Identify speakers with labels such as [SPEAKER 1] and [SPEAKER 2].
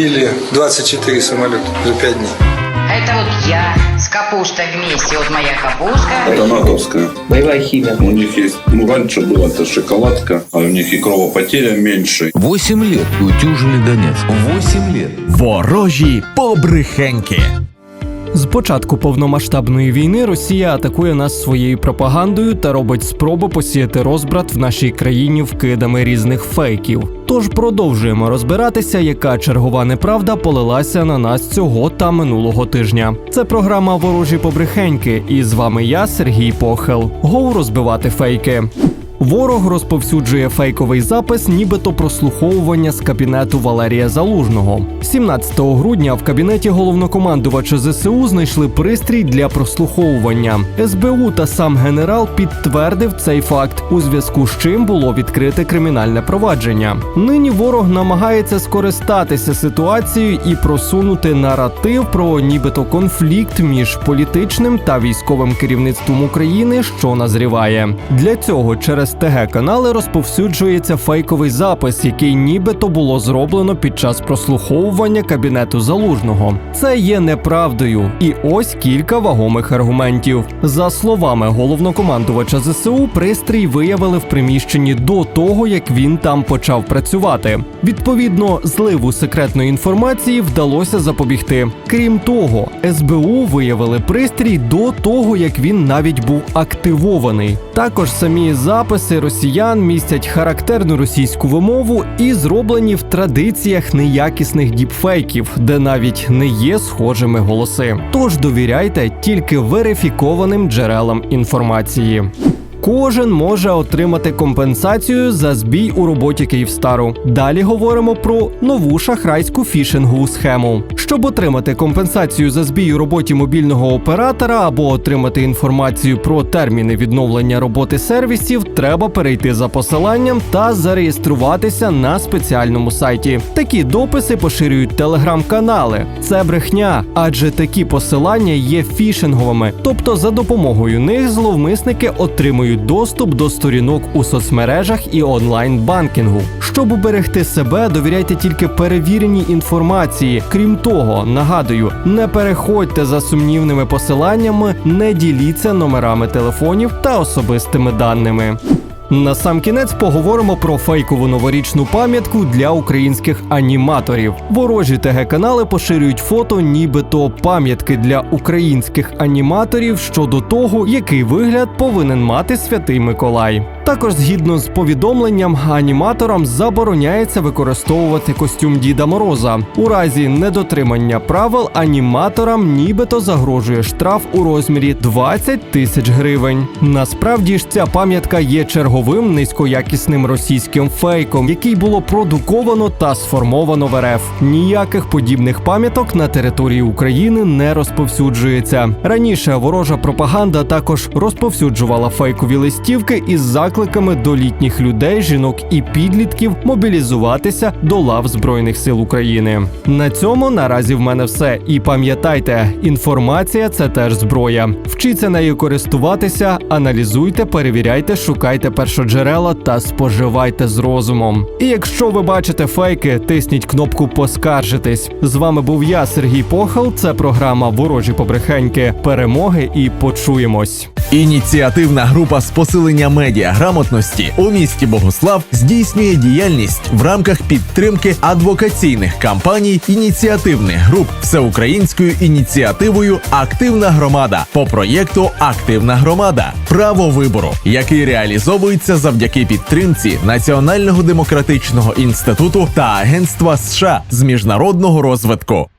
[SPEAKER 1] Сбили 24 самолета за 5 дней.
[SPEAKER 2] Это вот я с капустой вместе. Вот моя капустка.
[SPEAKER 3] Это натовская.
[SPEAKER 4] Боевая химия.
[SPEAKER 3] У них есть, ну, раньше была это шоколадка, а у них и кровопотеря меньше.
[SPEAKER 5] Восемь лет утюжили Донецк. Восемь лет.
[SPEAKER 6] Ворожі побрехеньки.
[SPEAKER 7] З початку повномасштабної війни Росія атакує нас своєю пропагандою та робить спроби посіяти розбрат в нашій країні вкидами різних фейків. Тож продовжуємо розбиратися, яка чергова неправда полилася на нас цього та минулого тижня. Це програма Ворожі побрехеньки, і з вами я, Сергій Похел. Гоу розбивати фейки. Ворог розповсюджує фейковий запис, нібито прослуховування з кабінету Валерія Залужного. 17 грудня в кабінеті головнокомандувача ЗСУ знайшли пристрій для прослуховування. СБУ та сам генерал підтвердив цей факт, у зв'язку з чим було відкрите кримінальне провадження. Нині ворог намагається скористатися ситуацією і просунути наратив про нібито конфлікт між політичним та військовим керівництвом України, що назріває. Для цього через ТГ канали розповсюджується фейковий запис, який нібито було зроблено під час прослуховування кабінету залужного. Це є неправдою, і ось кілька вагомих аргументів. За словами головнокомандувача ЗСУ, пристрій виявили в приміщенні до того, як він там почав працювати. Відповідно, зливу секретної інформації вдалося запобігти. Крім того, СБУ виявили пристрій до того, як він навіть був активований. Також самі записи росіян містять характерну російську вимову і зроблені в традиціях неякісних діпфейків, де навіть не є схожими голоси. Тож довіряйте тільки верифікованим джерелам інформації. Кожен може отримати компенсацію за збій у роботі Київстару. Далі говоримо про нову шахрайську фішингову схему. Щоб отримати компенсацію за збій у роботі мобільного оператора або отримати інформацію про терміни відновлення роботи сервісів, треба перейти за посиланням та зареєструватися на спеціальному сайті. Такі дописи поширюють телеграм-канали. Це брехня, адже такі посилання є фішинговими, тобто за допомогою них зловмисники отримують доступ до сторінок у соцмережах і онлайн-банкінгу. Щоб уберегти себе, довіряйте тільки перевіреній інформації. Крім того, нагадую, не переходьте за сумнівними посиланнями, не діліться номерами телефонів та особистими даними. На сам кінець поговоримо про фейкову новорічну пам'ятку для українських аніматорів. Ворожі ТГ канали поширюють фото, нібито пам'ятки для українських аніматорів щодо того, який вигляд повинен мати святий Миколай. Також, згідно з повідомленням, аніматорам забороняється використовувати костюм Діда Мороза. У разі недотримання правил аніматорам нібито загрожує штраф у розмірі 20 тисяч гривень. Насправді ж ця пам'ятка є черговим низькоякісним російським фейком, який було продуковано та сформовано в РФ. Ніяких подібних пам'яток на території України не розповсюджується. Раніше ворожа пропаганда також розповсюджувала фейкові листівки із закликами до літніх людей, жінок і підлітків мобілізуватися до лав Збройних сил України. На цьому наразі в мене все. І пам'ятайте, інформація це теж зброя. Вчіться нею користуватися, аналізуйте, перевіряйте, шукайте першоджерела та споживайте з розумом. І якщо ви бачите фейки, тисніть кнопку Поскаржитись. З вами був я, Сергій Похал. Це програма Ворожі побрехеньки. Перемоги і почуємось.
[SPEAKER 6] Ініціативна група з посилення медіаграмотності у місті Богослав здійснює діяльність в рамках підтримки адвокаційних кампаній ініціативних груп всеукраїнською ініціативою Активна громада по проєкту Активна громада право вибору, який реалізовується завдяки підтримці Національного демократичного інституту та Агентства США з міжнародного розвитку.